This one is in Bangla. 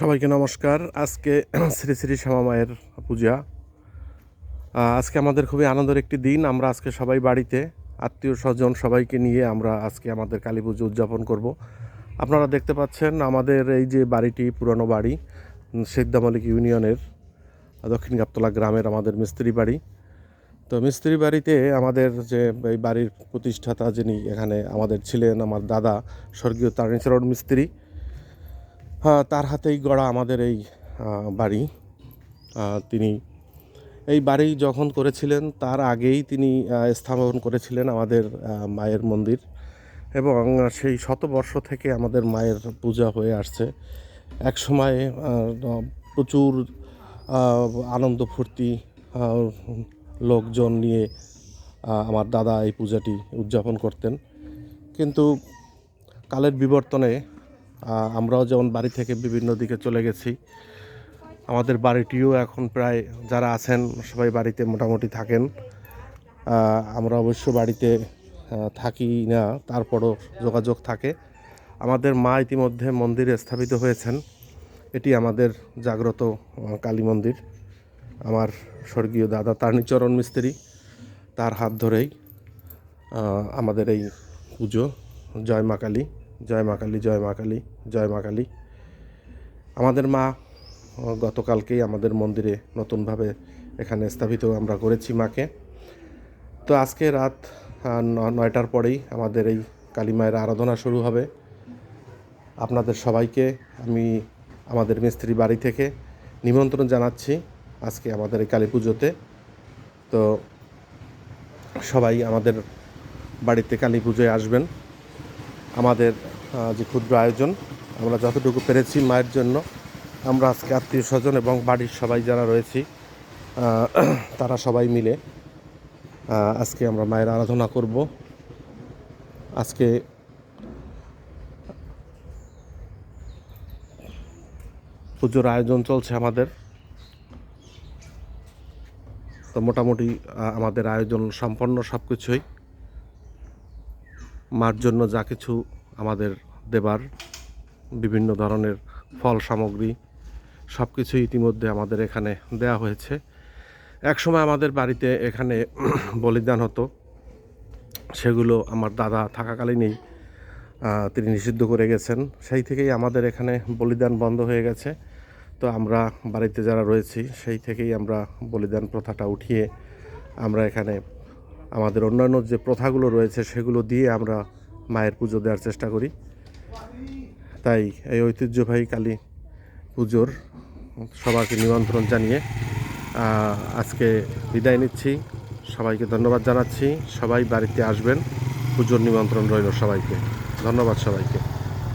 সবাইকে নমস্কার। আজকে শ্রী শ্রী শ্যামা মায়ের পূজা। আজকে আমাদের খুবই আনন্দের একটি দিন। আমরা আজকে সবাই বাড়িতে, আত্মীয় স্বজন সবাইকে নিয়ে আমরা আজকে আমাদের কালী পুজো উদযাপন করব। আপনারা দেখতে পাচ্ছেন আমাদের এই যে বাড়িটি, পুরনো বাড়ি সিদ্ধামলিক ইউনিয়নের দক্ষিণ গাবতলা গ্রামের আমাদের মিস্ত্রি বাড়ি। তো মিস্ত্রি বাড়িতে আমাদের যে এই বাড়ির প্রতিষ্ঠাতা যিনি এখানে আমাদের ছিলেন, আমার দাদা, স্বর্গীয় তারিণীচরণ মিস্ত্রি তার হাতেই গড়া আমাদের এই বাড়ি। তিনি এই বাড়ি যখন করেছিলেন, তার আগেই তিনি স্থাপন করেছিলেন আমাদের মায়ের মন্দির এবং সেই শতবর্ষ থেকে আমাদের মায়ের পূজা হয়ে আসছে। এক সময় প্রচুর আনন্দ ফুর্তি লোকজন নিয়ে আমার দাদা এই পূজাটি উদযাপন করতেন। কিন্তু কালের বিবর্তনে আমরাও যেমন বাড়ি থেকে বিভিন্ন দিকে চলে গেছি, আমাদের বাড়িটিও এখন প্রায় যারা আছেন সবাই বাড়িতে মোটামুটি থাকেন। আমরা অবশ্য বাড়িতে থাকি না, তারপরও যোগাযোগ থাকে। আমাদের মা ইতিমধ্যে মন্দিরে স্থাপিত হয়েছেন। এটি আমাদের জাগ্রত কালী মন্দির। আমার স্বর্গীয় দাদা তারিণীচরণ মিস্ত্রি, তার হাত ধরেই আমাদের এই পুজো, জয় মা কালী। জয় মা কালী, জয় মা কালী, জয় মা কালী। আমাদের মা গতকালকেই আমাদের মন্দিরে নতুনভাবে এখানে স্থাপিত আমরা করেছি মাকে। তো আজকে রাত নয়টার পরেই আমাদের এই কালী মায়ের আরাধনা শুরু হবে। আপনাদের সবাইকে আমি আমাদের মিস্ত্রি বাড়ি থেকে নিমন্ত্রণ জানাচ্ছি আজকে আমাদের এই কালী পুজোতে। তো সবাই আমাদের বাড়িতে কালী পুজোয় আসবেন। আমাদের যে ক্ষুদ্র আয়োজন, আমরা যতটুকু পেরেছি মায়ের জন্য, আমরা আজকে আত্মীয় স্বজন এবং বাড়ির সবাই যারা রয়েছি তারা সবাই মিলে আজকে আমরা মায়ের আরাধনা করব। আজকে পুজোর আয়োজন চলছে আমাদের। তো মোটামুটি আমাদের আয়োজন সম্পন্ন সব কিছুই মার জন্য যা কিছু আমাদের দেবার বিভিন্ন ধরনের ফল সামগ্রী সব কিছুই ইতিমধ্যে আমাদের এখানে দেয়া হয়েছে। একসময় আমাদের বাড়িতে এখানে বলিদান হতো। সেগুলো আমার দাদা থাকাকালীনই তিনি নিষিদ্ধ করে গেছেন। সেই থেকেই আমাদের এখানে বলিদান বন্ধ হয়ে গেছে। তো আমরা বাড়িতে যারা রয়েছি, সেই থেকেই আমরা বলিদান প্রথাটা উঠিয়ে আমরা এখানে আমাদের অন্যান্য যে প্রথাগুলো রয়েছে, সেগুলো দিয়ে আমরা মায়ের পুজো দেওয়ার চেষ্টা করি। তাই এই ঐতিহ্যবাহী কালী পুজোর সবাইকে নিমন্ত্রণ জানিয়ে আজকে বিদায় নিচ্ছি। সবাইকে ধন্যবাদ জানাচ্ছি। সবাই বাড়িতে আসবেন। পুজোর নিমন্ত্রণ রইল সবাইকে। ধন্যবাদ সবাইকে।